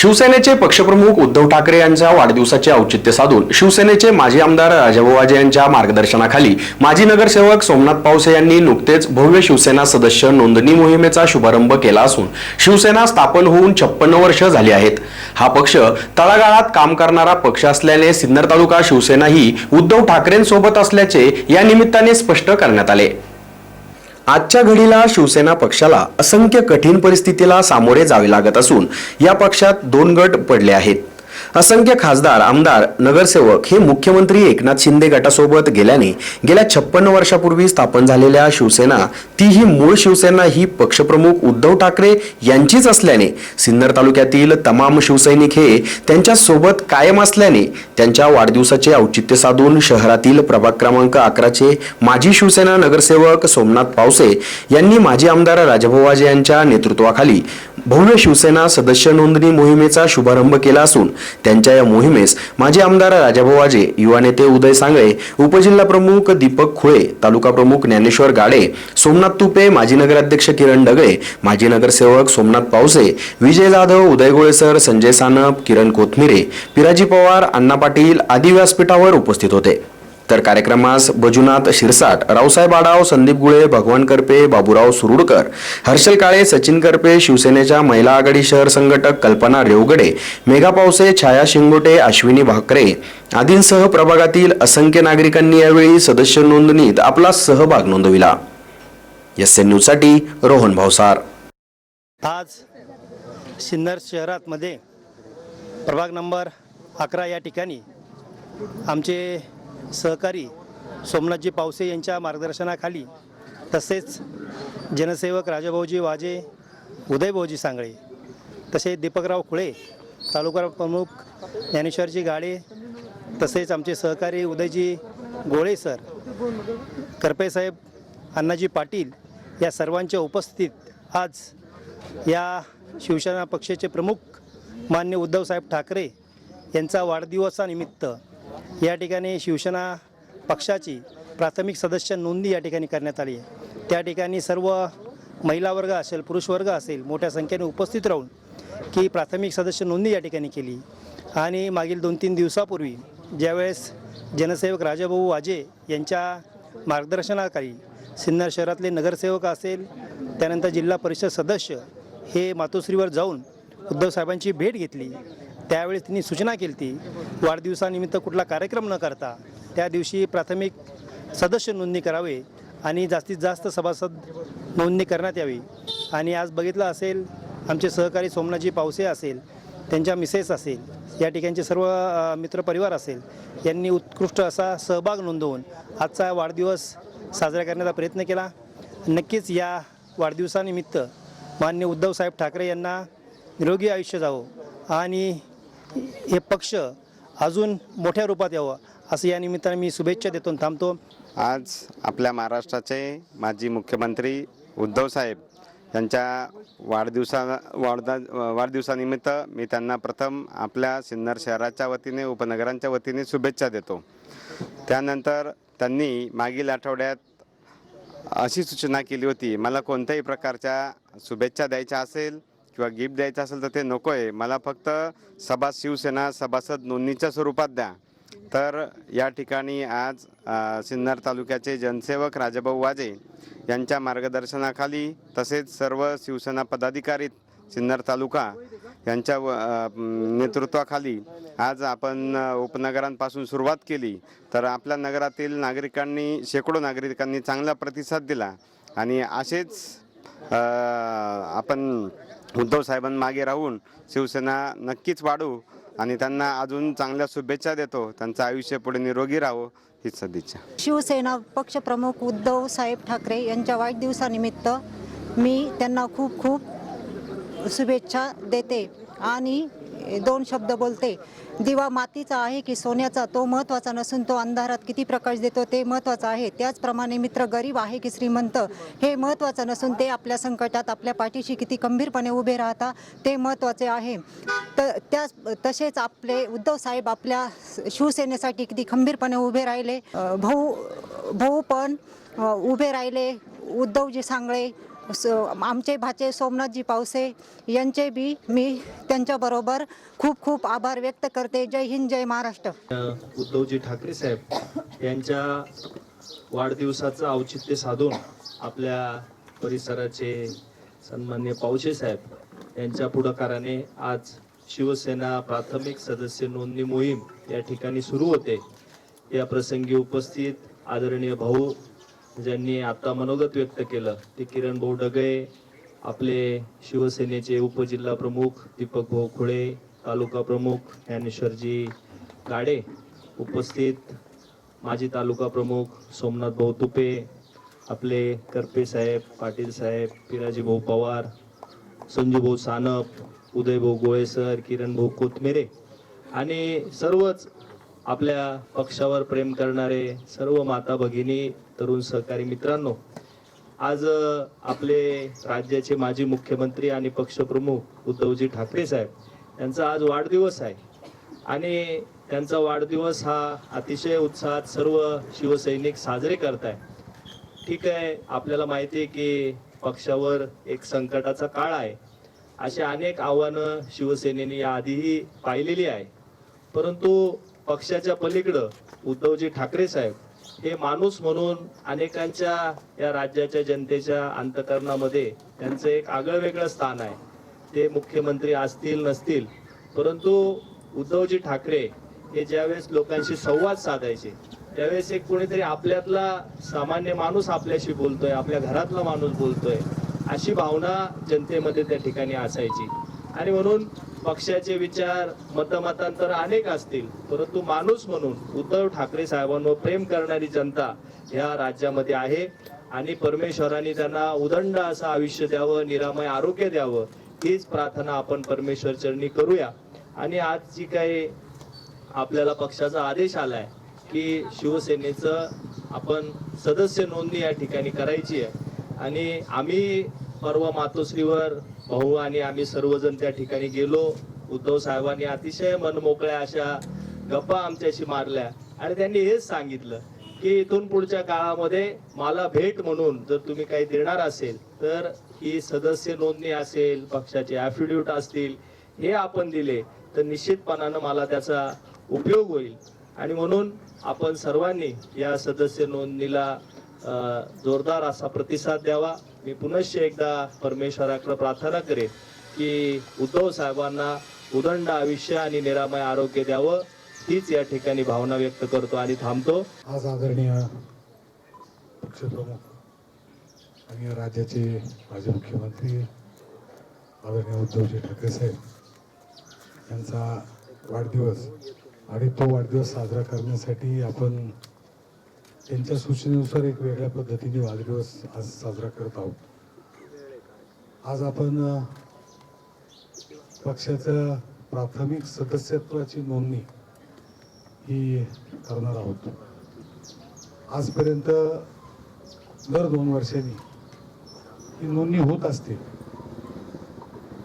शिवसेनेचे पक्षप्रमुख उद्धव ठाकरे यांच्या वाढदिवसाचे औचित्य साधून शिवसेनेचे माजी आमदार राजाभाऊवाजे यांच्या मार्गदर्शनाखाली माजी नगरसेवक सोमनाथ पावसे यांनी नुकतेच भव्य शिवसेना सदस्य नोंदणी मोहिमेचा शुभारंभ केला असून शिवसेना स्थापन होऊन छप्पन्न वर्ष झाली आहेत. हा पक्ष तळागाळात काम करणारा पक्ष असल्याने सिन्नर तालुका शिवसेना ही उद्धव ठाकरेंसोबत असल्याचे या निमित्ताने स्पष्ट करण्यात आले. आजच्या घडीला शिवसेना पक्षाला असंख्य कठीण परिस्थितीला सामोरे जावे लागत असून या पक्षात दोन गट पडले आहेत. असंख्य खासदार आमदार नगरसेवक हे मुख्यमंत्री एकनाथ शिंदे गटासोबत गेल्याने गेल्या छप्पन्न वर्षापूर्वी स्थापन झालेल्या शिवसेना तीही मूळ शिवसेना ही पक्षप्रमुख उद्धव ठाकरे यांचीच असल्याने सिन्नर तालुक्यातील तमाम शिवसैनिक हे त्यांच्यासोबत कायम असल्याने त्यांच्या वाढदिवसाचे औचित्य साधून शहरातील प्रभाग क्रमांक अकराचे माजी शिवसेना नगरसेवक सोमनाथ पावसे यांनी माजी आमदार राजभोवाजे यांच्या नेतृत्वाखाली भव्य शिवसेना सदस्य नोंदणी मोहिमेचा शुभारंभ केला असून त्यांच्या या मोहिमेस माजी आमदार राजाभोवाजे युवा नेते उदय सांगळे उपजिल्हा प्रमुख दीपक खुळे तालुका प्रमुख ज्ञानेश्वर गाडे सोमनाथ तुपे माजी नगराध्यक्ष किरण डगळे माजी नगरसेवक सोमनाथ पावसे विजय जाधव उदय गोळेसर संजय सानप किरण कोथमिरे पिराजी पवार अण्णा पाटील आदी व्यासपीठावर उपस्थित होते. तर कार्यक्रमास बजुनाथ शिरसाट रावसाहेब आडाव संदीप गुळे भगवान करपे बाबूराव सुरुडकर हर्षल काळे सचिन करपे शिवसेनेच्या महिला आघाडी शहर संघटक कल्पना रेवगडे मेघा पावसे छाया शिंगोटे अश्विनी भाकरे आदींसह प्रभागातील असंख्य नागरिकांनी यावेळी सदस्य नोंदणीत आपला सहभाग नोंदविला. एस एन न्यूजसाठी रोहन भावसार. आज सिन्नर शहरातमध्ये प्रभाग नंबर अकरा या ठिकाणी आमचे सहकारी सोमनाथजी पावसे यांच्या मार्गदर्शनाखाली तसेच जनसेवक राजाभाऊजी वाजे उदयभाऊजी सांगळे तसेच दीपकराव खुळे तालुका प्रमुख ज्ञानेश्वरजी गाळे तसेच आमचे सहकारी उदयजी गोळे सर करपेसाहेब अण्णाजी पाटील या सर्वांच्या उपस्थितीत आज या शिवसेना पक्षाचे प्रमुख मान्य उद्धवसाहेब ठाकरे यांचा वाढदिवसानिमित्त या ठिकाणी शिवसेना पक्षाची प्राथमिक सदस्य नोंदणी या ठिकाणी करण्यात आली आहे. त्या ठिकाणी सर्व महिला वर्ग असेल पुरुष वर्ग असेल मोठ्या संख्येने उपस्थित राहून की प्राथमिक सदस्य नोंदणी या ठिकाणी केली. आणि मागील दोन तीन दिवसापूर्वी ज्यावेळेस जनसेवक राजाभाऊ वाजे यांच्या मार्गदर्शनाखाली सिन्नर शहरातले नगरसेवक असेल त्यानंतर जिल्हा परिषद सदस्य हे मातोश्रीवर जाऊन उद्धवसाहेबांची भेट घेतली. त्यावेळेस त्यांनी सूचना केली ती वाढदिवसानिमित्त कुठला कार्यक्रम न करता त्या दिवशी प्राथमिक सदस्य नोंदणी करावे आणि जास्तीत जास्त सभासद नोंदणी करण्यात यावी. आणि आज बघितलं असेल आमचे सहकारी सोमनाथजी पावसे असेल त्यांच्या मिसेस असेल या ठिकाणचे सर्व मित्रपरिवार असेल यांनी उत्कृष्ट असा सहभाग नोंदवून आजचा वाढदिवस साजरा करण्याचा प्रयत्न केला. नक्कीच या वाढदिवसानिमित्त मान्य उद्धवसाहेब ठाकरे यांना निरोगी आयुष्य जावं आणि हे पक्ष अजून मोठ्या रूपात यावं असं या निमित्ताने मी शुभेच्छा देतो थांबतो. आज आपल्या महाराष्ट्राचे माजी मुख्यमंत्री उद्धव साहेब यांच्या वाढदिवसा वाढदा वाढदिवसानिमित्त मी त्यांना प्रथम आपल्या सिन्नर शहराच्या वतीने उपनगरांच्या वतीने शुभेच्छा देतो. त्यानंतर त्यांनी मागील आठवड्यात अशी सूचना केली होती मला कोणत्याही प्रकारच्या शुभेच्छा द्यायच्या असेल किंवा गिफ्ट द्यायचं असेल तर ते नको आहे मला फक्त सभा शिवसेना सभासद नोंदणीच्या स्वरूपात द्या. तर या ठिकाणी आज सिन्नर तालुक्याचे जनसेवक राजाभाऊ वाजे यांच्या मार्गदर्शनाखाली तसेच सर्व शिवसेना पदाधिकारी सिन्नर तालुका यांच्या व- नेतृत्वाखाली आज आपण उपनगरांपासून सुरुवात केली. तर आपल्या नगरातील नागरिकांनी शेकडो नागरिकांनी चांगला प्रतिसाद दिला. आणि असेच आपण उद्धव साहेबांमागे राहून शिवसेना नक्कीच वाढू आणि त्यांना अजून चांगल्या शुभेच्छा देतो. त्यांचं आयुष्य पुढे निरोगी राहो हीच सदिच्छा. शिवसेना पक्षप्रमुख उद्धव साहेब ठाकरे यांच्या वाढदिवसानिमित्त मी त्यांना खूप खूप शुभेच्छा देते. आणि दोन शब्द बोलते. दिवा मातीचा आहे की सोन्याचा तो महत्त्वाचा नसून तो अंधारात किती प्रकाश देतो ते महत्त्वाचं आहे. त्याचप्रमाणे मित्र गरीब आहे की श्रीमंत हे महत्त्वाचं नसून ते आपल्या संकटात आपल्या पाठीशी किती खंबीरपणे उभे राहता ते महत्त्वाचे आहे. त त्या तसेच आपले उद्धव साहेब आपल्या शिवसेनेसाठी किती खंबीरपणे उभे राहिले. भाऊ भाऊ पण उभे राहिले. उद्धवजी सांगळे आमचे भाचे सोमनाथजी पावसे यांचे बी मी त्यांच्याबरोबर खूप खूप आभार व्यक्त करते. जय हिंद जय महाराष्ट्र. उद्धवजी ठाकरे साहेब यांच्या वाढदिवसाचं औचित्य साधून आपल्या परिसराचे सन्मान्य पावशे साहेब यांच्या पुढाकाराने आज शिवसेना प्राथमिक सदस्य नोंदणी मोहीम या ठिकाणी सुरू होते. या प्रसंगी उपस्थित आदरणीय भाऊ ज्यांनी आता मनोगत व्यक्त केलं ते किरण भाऊ डगळे आपले शिवसेनेचे उपजिल्हा प्रमुख दीपक भाऊ खुळे तालुका प्रमुख ज्ञानेश्वरजी गाडे उपस्थित माजी तालुका प्रमुख सोमनाथ भाऊ तुपे आपले करपे साहेब पाटील साहेब पिराजी भाऊ पवार संजू भाऊ सानप उदय भाऊ गोळेसर किरण भाऊ कोथमेरे आणि सर्वच आपल्या पक्षावर प्रेम करणारे सर्व माता भगिनी तरुण सहकारी मित्रांनो आज आपले राज्याचे माजी मुख्यमंत्री आणि पक्षप्रमुख उद्धवजी ठाकरे साहेब यांचा आज वाढदिवस आहे. आणि त्यांचा वाढदिवस हा अतिशय उत्साहात सर्व शिवसैनिक साजरे करत आहे ठीक आहे आपल्याला माहिती आहे की पक्षावर एक संकटाचा काळ आहे. अशी अनेक आव्हानं शिवसेनेने याआधीही पाहिलेली आहे. परंतु पक्षाच्या पलीकडं उद्धवजी ठाकरे साहेब हे माणूस म्हणून अनेकांच्या या राज्याच्या जनतेच्या अंतकरणामध्ये त्यांचं एक आगळं वेगळं स्थान आहे. ते मुख्यमंत्री असतील नसतील परंतु उद्धवजी ठाकरे हे ज्यावेळेस लोकांशी संवाद साधायचे त्यावेळेस एक कोणीतरी आपल्यातला सामान्य माणूस आपल्याशी बोलतोय आपल्या घरातला माणूस बोलतोय अशी भावना जनतेमध्ये त्या ठिकाणी असायची. आणि म्हणून पक्षाचे विचार मतमतांतर अनेक असतील परंतु माणूस म्हणून उद्धव ठाकरे साहेबांवर प्रेम करणारी जनता ह्या राज्यामध्ये आहे. आणि परमेश्वराने त्यांना उदंड असं आयुष्य द्यावं निरामय आरोग्य द्यावं हीच प्रार्थना आपण परमेश्वर चरणी करूया. आणि आज जी काही आपल्याला पक्षाचा आदेश आलाय की शिवसेनेचं आपण सदस्य नोंदणी या ठिकाणी करायची आहे. आणि आम्ही परवा मातोश्रीवर भाऊ आणि आम्ही सर्वजण त्या ठिकाणी गेलो. उद्धव साहेबांनी अतिशय मनमोकळ्या अशा गप्पा आमच्याशी मारल्या. आणि त्यांनी हेच सांगितलं की इथून पुढच्या काळामध्ये मला भेट म्हणून जर तुम्ही काही देणार असेल तर ही सदस्य नोंदणी असेल पक्षाचे ॲफिडेविट असतील हे आपण दिले तर निश्चितपणानं मला त्याचा उपयोग होईल. आणि म्हणून आपण सर्वांनी या सदस्य नोंदणीला जोरदार असा प्रतिसाद द्यावा. मी पुनश्च एकदा परमेश्वराकडे प्रार्थना करेन की उद्धव साहेबांना उदंड आयुष्य आणि निरामय आरोग्य द्यावं हीच या ठिकाणी भावना व्यक्त करतो आणि थांबतो. आज आदरणीय पक्षप्रमुख आणि राज्याचे माजी मुख्यमंत्री आदरणीय उद्धवजी ठाकरे साहेब यांचा वाढदिवस आणि तो वाढदिवस साजरा करण्यासाठी आपण त्यांच्या सूचनेनुसार एक वेगळ्या पद्धतीने वाढदिवस आज साजरा करत आहोत. आज आपण पक्षाच्या प्राथमिक सदस्यत्वाची नोंदणी ही करणार आहोत. आजपर्यंत दर दोन वर्षांनी ही नोंदणी होत असते.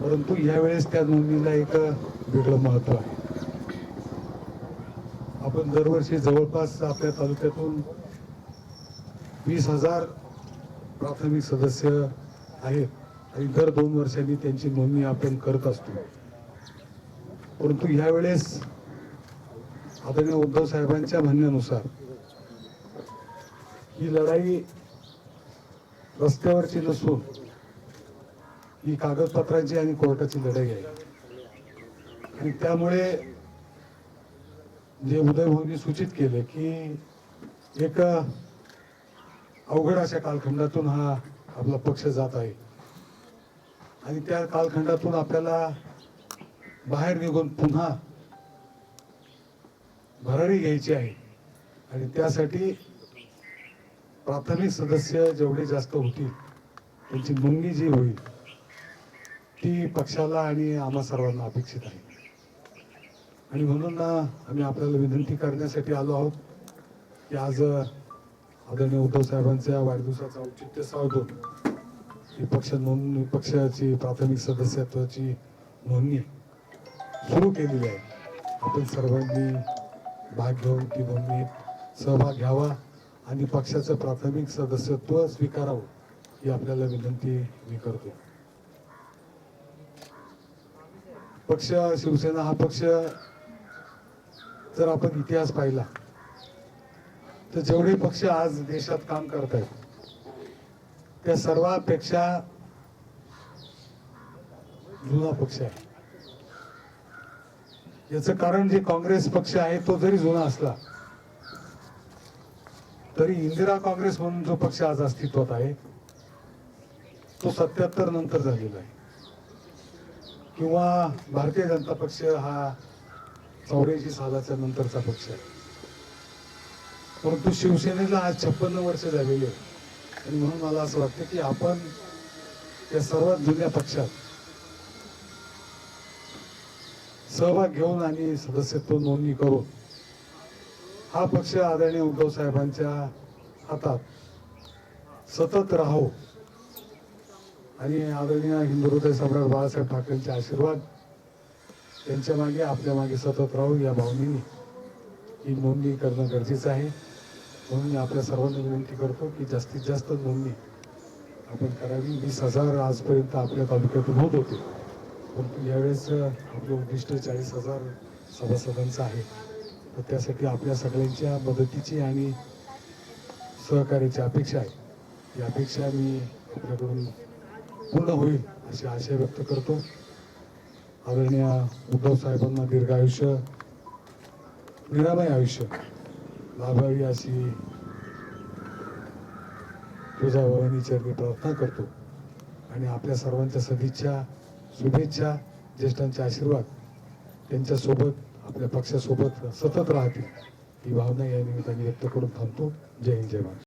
परंतु यावेळेस त्या नोंदणीला एक वेगळं महत्त्व आहे. आपण दरवर्षी जवळपास आपल्या तालुक्यातून वीस हजार प्राथमिक सदस्य आहेत आणि दर दोन वर्षांनी त्यांची नोंदणी आपण करत असतो. परंतु यावेळेस आदरणीय उद्धव साहेबांच्या म्हणण्यानुसार ही लढाई रस्त्यावरची नसून ही कागदपत्रांची आणि कोर्टाची लढाई आहे. आणि त्यामुळे जे उदयभाऊंनी सूचित केले की एक अवघड अशा कालखंडातून हा आपला पक्ष जात आहे. आणि त्या कालखंडातून आपल्याला बाहेर निघून पुन्हा भरारी घ्यायची आहे. आणि त्यासाठी प्राथमिक सदस्य जेवढे जास्त होतील त्यांची मुंगी जी होईल ती पक्षाला आणि आम्हा सर्वांना अपेक्षित आहे. आणि म्हणून आम्ही आपल्याला विनंती करण्यासाठी आलो आहोत की आज आदरणीय उद्धव साहेबांच्या वाढदिवसाचं औचित्य साधून ही पक्ष नोंदणी पक्षाची प्राथमिक सदस्यत्वाची नोंदणी सुरू केलेली आहे. आपण सर्वांनी भाग घेऊन ती नोंदणीत सहभाग घ्यावा आणि पक्षाचं प्राथमिक सदस्यत्व स्वीकारावं ही आपल्याला विनंती मी करतो. पक्ष शिवसेना हा पक्ष जर आपण इतिहास पाहिला तर जेवढे पक्ष आज देशात काम करत आहेत त्या सर्वापेक्षा जुना पक्ष आहे. याचं कारण जे काँग्रेस पक्ष आहे तो जरी जुना असला तरी इंदिरा काँग्रेस म्हणून जो पक्ष आज अस्तित्वात आहे तो सत्याहत्तर नंतर झालेला आहे. किंवा भारतीय जनता पक्ष हा चौऱ्याऐंशी सालाच्या नंतरचा पक्ष आहे. परंतु शिवसेनेला आज छप्पन्न वर्ष झालेली आहे आणि म्हणून मला असं वाटतं की आपण या सर्वात जुन्या पक्षात सहभाग घेऊन आणि सदस्यत्व नोंदणी करून हा पक्ष आदरणीय उद्धव साहेबांच्या हातात सतत राहो आणि आदरणीय हिंदुहृदय सम्राट बाळासाहेब ठाकरेंचे आशीर्वाद त्यांच्या मागे आपल्या मागे सतत राहू या भावनेने ही नोंदणी करणं गरजेचं आहे. म्हणून मी आपल्या सर्वांना विनंती करतो की जास्तीत जास्त नोंदणी आपण करावी. वीस हजार आजपर्यंत आपल्या तालुक्यातून होत होते. परंतु यावेळेस आपलं उद्दिष्ट चाळीस हजार सभासदांचं आहे. तर त्यासाठी आपल्या सगळ्यांच्या मदतीची आणि सहकार्याची अपेक्षा आहे. ती अपेक्षा मी आपल्याकडून पूर्ण होईल अशी आशा व्यक्त करतो. आदरणीय उद्धव साहेबांना दीर्घ आयुष्य निरामय आयुष्य. लाभावी अशी तुझा भवानी चरणी प्रार्थना करतो. आणि आपल्या सर्वांच्या सदिच्छा शुभेच्छा ज्येष्ठांचे आशीर्वाद त्यांच्यासोबत आपल्या पक्षासोबत सतत राहतील. ही भावना या निमित्ताने व्यक्त करून थांबतो. जय हिंद जय महाराज